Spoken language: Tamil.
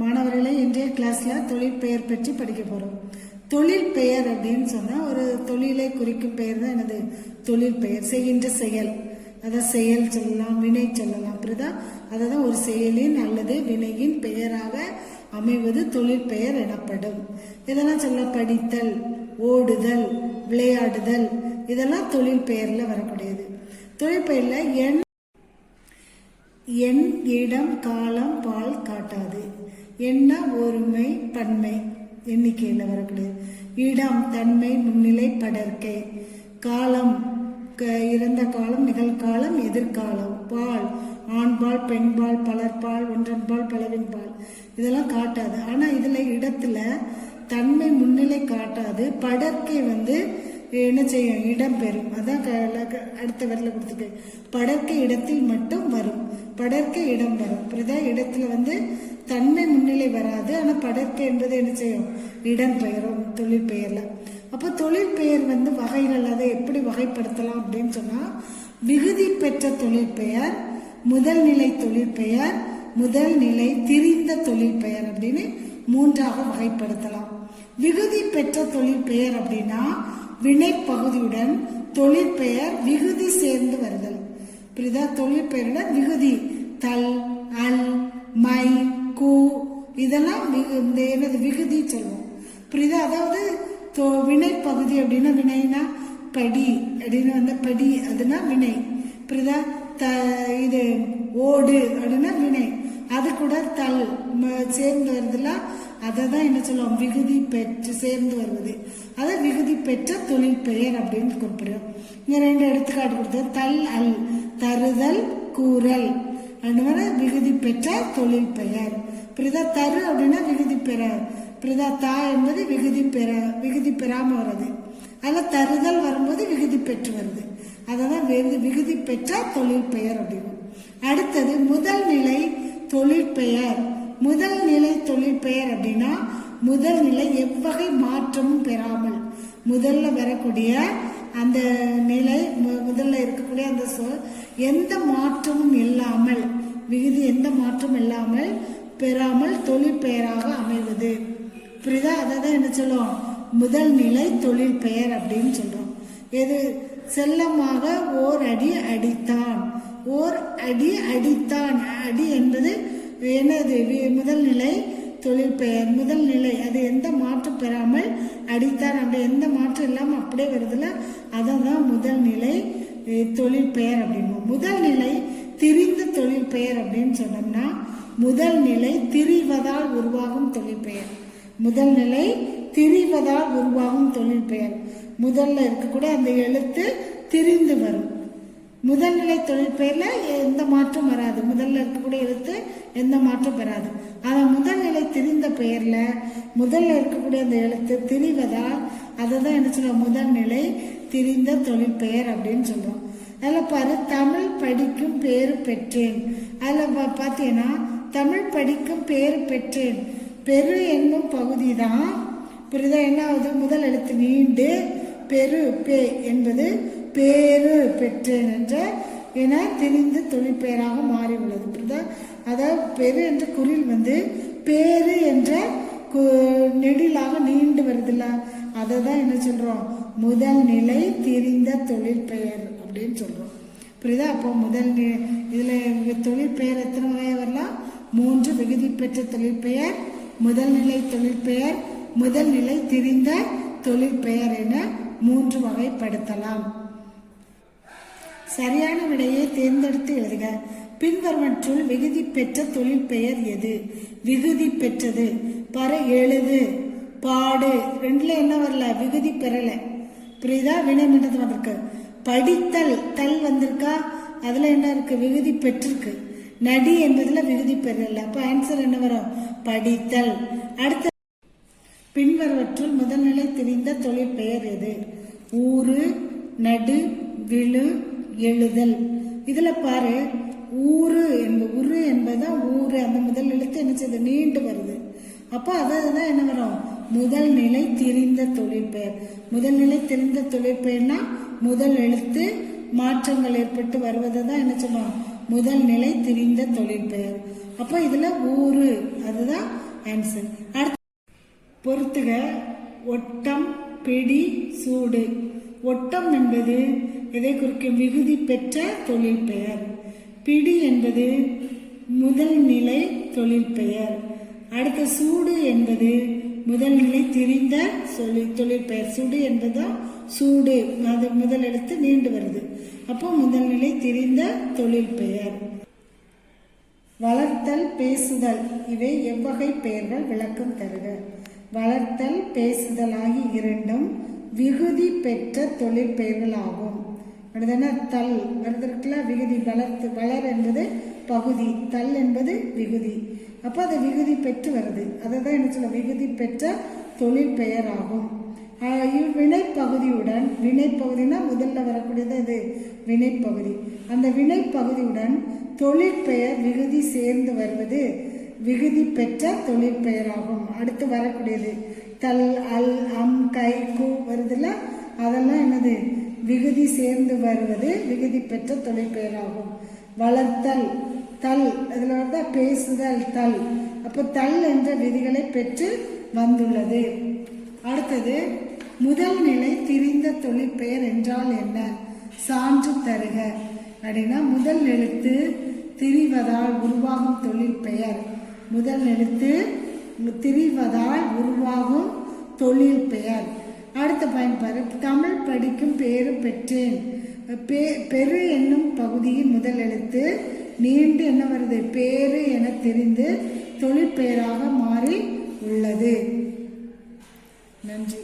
மாணவர்களே இன்றைய கிளாஸ்ல தொழில் பெயர் பற்றி படிக்க போறோம். தொழில் பெயர் அப்படின்னு சொன்னா ஒரு தொழிலை குறிக்கும் பெயர் தான் எனது தொழில் பெயர் செய்கின்ற செயல். அதை செயல் சொல்லலாம் வினை சொல்லலாம் புரியுதா? அதுதான் ஒரு செயலின் அல்லது வினையின் பெயராக அமைவது தொழில் பெயர் எனப்படும். இதெல்லாம் சொல்ல படித்தல் ஓடுதல் விளையாடுதல் இதெல்லாம் தொழில் பெயர்ல வரக்கூடியது. தொழில் பெயர்ல எண் எண் இடம் காலம் பால் காட்டாது. என்ன ஒருமை பன்மை எண்ணிக்கையில் வரக்கூடியது இடம் தன்மை முன்னிலை படர்க்கை காலம் க- இறந்த காலம் நிகழ்காலம் எதிர்காலம். பால் ஆண்பால் பெண்பால் பலர்பால் ஒன்றன்பால் பலவின்பால். இதெல்லாம் காட்டாது. ஆனால் இதில் இடத்துல தன்மை முன்னிலை காட்டாது. படர்க்கை வந்து என்ன செய்யும்? இடம் பெறும். அதான் க- க- அடுத்த வரல கொடுத்துருக்கு. படர்க்க இடத்தில் மட்டும் வரும். படர்க்க இடம் வரும். புரியுதா இடத்துல வந்து தன்மை முன்னிலை வராது. ஆனால் படர்க்க என்பது என்ன செய்யும்? இடம் பெயரும் தொழில் பெயரில். அப்போ தொழில் பெயர் வந்து வகைகள் அதை எப்படி வகைப்படுத்தலாம் அப்படின்னு சொன்னால் விகுதி பெற்ற தொழில் பெயர் முதல் நிலை தொழில் பெயர் முதல் நிலை திரிந்த தொழில் பெயர் அப்படின்னு மூன்றாக வகைப்படுத்தலாம். விகுதி பெற்ற தொழில் பெயர் அப்படின்னா வினைப்பகுதியுடன் தொழிற்பெயர் விகுதி சேர்ந்து வருதல். புரியுதா? தொழில் விகுதி தல் அல் மை கு இதெல்லாம் இந்த என்னது விகுதி சொல்லுவோம் புரியுதா? அதாவது தொ- அப்படின்னா வினைனா படி அப்படின்னு வந்து படி அதுனா வினை. புரியுதா? த இது ஓடு அப்படின்னா வினை. அது கூட தல் ம- சேர்ந்து வருதுல அதை தான் என்ன சொல்லுவோம் விகுதி பெற்று சேர்ந்து வருவது. அதை விகுதி பெற்ற தொழில் பெயர் அப்படின்னு குறிப்பிடுறோம் இங்கே ரெண்டு எடுத்துக்காட்டு கொடுத்தது தல் அல் தருதல் கூறல். ரெண்டு மாதிரி விகுதி பெற்ற தொழில் பெயர். பிரிதா தரு அப்படின்னா விகுதி பெற. பிரிதா தா என்பது விகுதி பெற விகுதி பெறாமல் வருது அதில் தருதல் வரும்போது விகுதி பெற்று வருது. அதை தான் விகுதி பெற்ற தொழில் பெயர் அப்படின்னு. அடுத்தது முதல் நிலை தொழில் பெயர் முதல் நிலை தொழில் பெயர் அப்படின்னா முதல் நிலை எவ்வகை மாற்றமும் பெறாமல். முதல்ல வரக்கூடிய அந்த நிலை மு- முதல்ல இருக்கக்கூடிய அந்த சொல் எந்த மாற்றமும் இல்லாமல் விகுதி எந்த மாற்றமும் இல்லாமல் பெறாமல் தொழில் பெயராக அமைவது. புரியுதா? அதை தான் என்ன சொல்லுவோம்? முதல் நிலை தொழில் பெயர் அப்படின்னு சொல்றோம். எது? செல்லமாக ஓர் அடி அடித்தான். ஓர் அடி அடித்தான். அடி என்பது என்னது முதல் நிலை தொழில் பெயர். முதல் நிலை அது எந்த மாற்றம் பெறாமல் அடித்தார் அப்படி எந்த மாற்றம் இல்லாமல் அப்படியே வருதுல அதை தான் முதல் நிலை தொழில் பெயர் அப்படின்போம் முதல் நிலை திரிந்த தொழில் பெயர் அப்படின்னு சொன்னோம்னா முதல் நிலை திரிவதால் உருவாகும் தொழில் பெயர். முதல் நிலை திரிவதால் உருவாகும் தொழில் பெயர். முதல்ல இருக்கக்கூட அந்த எழுத்து திரிந்து வரும். முதல்நிலை தொழில் பெயரில் எந்த மாற்றம் வராது. முதல்ல இருக்கக்கூடிய எழுத்து எந்த மாற்றம் பெறாது ஆனால் முதல்நிலை திரிந்த பெயரில் முதல்ல இருக்கக்கூடிய அந்த எழுத்து திரிவதால் அதை தான் என்ன சொல்லுவோம் முதல்நிலை திரிந்த தொழில் பெயர் அப்படின்னு சொல்கிறோம் அதில் பாரு தமிழ் படிக்கும் பேர் பெற்றேன். அதில் பா- பார்த்தீங்கன்னா தமிழ் படிக்கும் பேர் பெற்றேன். பெரு என்னும் பகுதி தான் புரிதா என்ன ஆகுது? முதல் எழுத்து நீண்டு பெரு பே என்பது பேரு பெற்றேன் என்ற என தெரிந்து தொழிற்பெயராக மாறி உள்ளது புரியுதா அதாவது பெரு என்ற குரில் வந்து பேரு என்ற கு- நெடிலாக நீண்டு வருதுல்ல. அதை தான் என்ன சொல்கிறோம் முதல் நிலை தெரிந்த தொழிற்பெயர் அப்படின்னு சொல்கிறோம் புரியுதா? அப்போ முதல் நி- இதுல தொழிற்பெயர் எத்தனை வகையாக வரலாம்? மூன்று விகுதி பெற்ற தொழிற்பெயர் முதல் நிலை தொழிற்பெயர் முதல் நிலை தெரிந்த தொழிற்பெயர் என மூன்று வகைப்படுத்தலாம். சரியான விடையை தேர்ந்தெடுத்து எழுதுக. பின்வருவற்றுள் விகுதி பெற்ற தொழில் பெயர் எது? விகுதி பெற்றது. பர எழுது. பாடு. ரெண்டுல என்ன வரல? விகுதி பெறல. புரியுதா? வினைமன்றது வந்திருக்கு. படித்தல் தல் வந்திருக்கா? அதுல என்ன இருக்கு? விகுதி பெற்றிருக்கு. நடி என்பதுல விகுதி பெறல. அப்ப ஆன்சர் என்ன வரும்? படித்தல். அடுத்த பின்வருவற்றுள் முதல்நிலை தெரிந்த தொழில் பெயர் எது? ஊரு நடு விழு எழுதல். இதில் பாரு ஊரு என்ப உரு என்பதுதான் ஊரு அந்த முதல் எழுத்து என்ன செய்யுது நீண்டு வருது. அப்போ அதான் என்ன வரும்? முதல் நிலை தெரிந்த தொழிற்பெயர் முதல் நிலை தெரிந்த தொழிற்பெயர்னா முதல் எழுத்து மாற்றங்கள் ஏற்பட்டு வருவதை தான் என்ன சொல்லுவோம் முதல் நிலை தெரிந்த தொழிற்பெயர் அப்போ இதில் ஊரு அதுதான் ஆன்சர் அடுத்து பொறுத்துக. ஒட்டம் பிடி சூடு. ஒட்டம் என்பது எதை குறிக்கும் விகுதி பெற்ற தொழில் பெயர். பிடி என்பது முதல் நிலை தொழில் பெயர். அடுத்த சூடு என்பது முதல் நிலை திரிந்த சொல்லி தொழில் பெயர். சூடு என்பதுதான் சூடு. அது முதல் எழுத்து நீண்டு வருது. அப்போ முதல் நிலை திரிந்த தொழில் பெயர். வளர்த்தல் பேசுதல் இவை எவ்வகை பெயர்கள் விளக்கம் தருக. வளர்த்தல் பேசுதல் ஆகிய இரண்டும் விகுதி பெற்ற தொழில் அடுத்து என்ன தல் வருதற்குல விகுதி வளர்த்து வளர் என்பது பகுதி தல் என்பது விகுதி. அப்போ அது விகுதி பெற்று வருது. அதை தான் என்ன சொல்ல விகுதி பெற்ற தொழில் பெயர் ஆகும் ஆஹ் இவ்வினை முதல்ல வரக்கூடியது இது வினைப்பகுதி அந்த வினைப்பகுதியுடன் தொழிற்பெயர் விகுதி சேர்ந்து வருவது விகுதி பெற்ற தொழிற்பெயராகும் அடுத்து வரக்கூடியது தல் அல் அம் கை கு வருதுல அதெல்லாம் என்னது? விகுதி சேர்ந்து வருவது விகுதி பெற்ற தொழிற்பெயராகும் வளர்த்தல் தல் அதில் வந்து பேசுதல் தல். அப்போ தல் என்ற விதிகளை பெற்று வந்துள்ளது. அடுத்தது முதல் நிலை திரிந்த தொழிற்பெயர் என்றால் என்ன? சான்று தருக. அப்படின்னா முதல் எழுத்து திரிவதால் உருவாகும் தொழில் பெயர் முதல் எழுத்து திரிவதால் உருவாகும் தொழில் பெயர் அடுத்த பயன்பாடு தமிழ் படிக்கும் பேரு பெற்றேன். பே பெரு என்னும் பகுதியின் முதல் எழுத்து நீண்டு என்ன வருது? பேரு என தெரிந்து தொழிற்பெயராக மாறி உள்ளது. நன்றி.